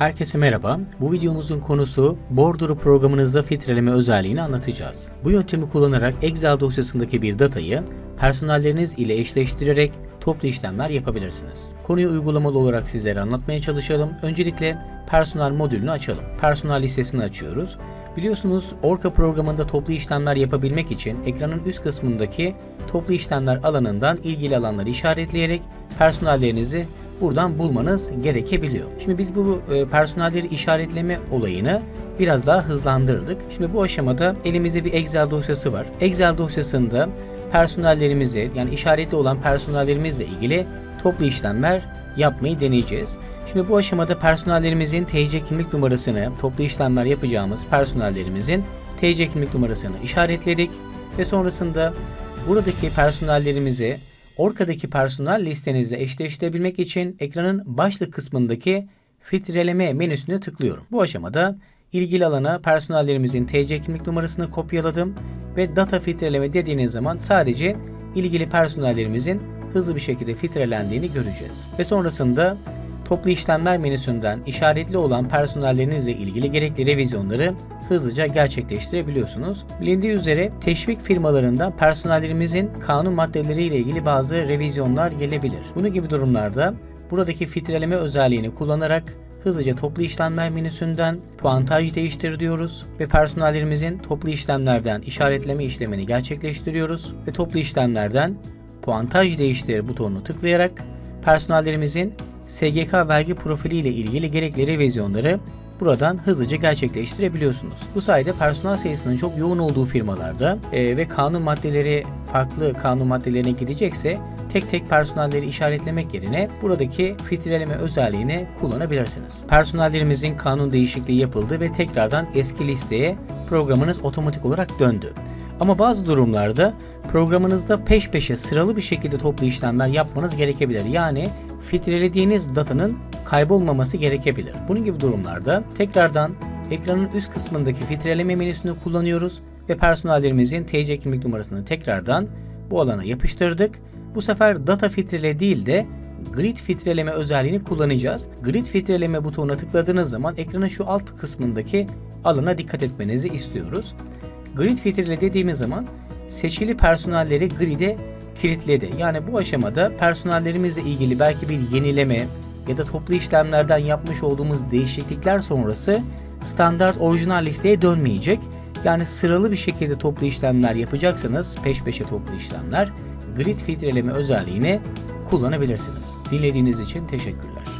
Herkese merhaba. Bu videomuzun konusu Borduro programınızda filtreleme özelliğini anlatacağız. Bu yöntemi kullanarak Excel dosyasındaki bir datayı personelleriniz ile eşleştirerek toplu işlemler yapabilirsiniz. Konuyu uygulamalı olarak sizlere anlatmaya çalışalım. Öncelikle personel modülünü açalım. Personel listesini açıyoruz. Biliyorsunuz Orca programında toplu işlemler yapabilmek için ekranın üst kısmındaki toplu işlemler alanından ilgili alanları işaretleyerek personellerinizi buradan bulmanız gerekebiliyor. Şimdi biz bu e, personelleri işaretleme olayını biraz daha hızlandırdık. Şimdi bu aşamada elimizde bir Excel dosyası var. Excel dosyasında personellerimizi yani işaretli olan personellerimizle ilgili toplu işlemler yapmayı deneyeceğiz. Şimdi bu aşamada personellerimizin TC kimlik numarasını, toplu işlemler yapacağımız personellerimizin TC kimlik numarasını işaretledik ve sonrasında buradaki personellerimizi Orka'daki personel listenizle eşleştirebilmek için ekranın başlık kısmındaki filtreleme menüsüne tıklıyorum. Bu aşamada ilgili alana personellerimizin TC kimlik numarasını kopyaladım ve data filtreleme dediğiniz zaman sadece ilgili personellerimizin hızlı bir şekilde filtrelendiğini göreceğiz. Ve sonrasında toplu işlemler menüsünden işaretli olan personellerinizle ilgili gerekli revizyonları hızlıca gerçekleştirebiliyorsunuz. Bilindiği üzere teşvik firmalarında personellerimizin kanun maddeleriyle ilgili bazı revizyonlar gelebilir. Bunun gibi durumlarda buradaki filtreleme özelliğini kullanarak hızlıca toplu işlemler menüsünden puantaj değiştir diyoruz ve personellerimizin toplu işlemlerden işaretleme işlemini gerçekleştiriyoruz ve toplu işlemlerden puantaj değiştir butonunu tıklayarak personellerimizin SGK vergi profili ile ilgili gerekli revizyonları buradan hızlıca gerçekleştirebiliyorsunuz. Bu sayede personel sayısının çok yoğun olduğu firmalarda e, ve kanun maddeleri farklı kanun maddelerine gidecekse tek tek personelleri işaretlemek yerine buradaki filtreleme özelliğini kullanabilirsiniz. Personellerimizin kanun değişikliği yapıldı ve tekrardan eski listeye programınız otomatik olarak döndü. Ama bazı durumlarda programınızda peş peşe sıralı bir şekilde toplu işlemler yapmanız gerekebilir. Yani filtrelediğiniz datanın kaybolmaması gerekebilir. Bunun gibi durumlarda tekrardan ekranın üst kısmındaki filtreleme menüsünü kullanıyoruz ve personellerimizin TC kimlik numarasını tekrardan bu alana yapıştırdık. Bu sefer data filtrele değil de grid filtreleme özelliğini kullanacağız. Grid filtreleme butonuna tıkladığınız zaman ekranın şu alt kısmındaki alana dikkat etmenizi istiyoruz. Grid filtrele dediğimiz zaman seçili personelleri grid'e kilitledi. Yani bu aşamada personellerimizle ilgili belki bir yenileme ya da toplu işlemlerden yapmış olduğumuz değişiklikler sonrası standart orijinal listeye dönmeyecek. Yani sıralı bir şekilde toplu işlemler yapacaksanız peş peşe toplu işlemler grid filtreleme özelliğini kullanabilirsiniz. Dinlediğiniz için teşekkürler.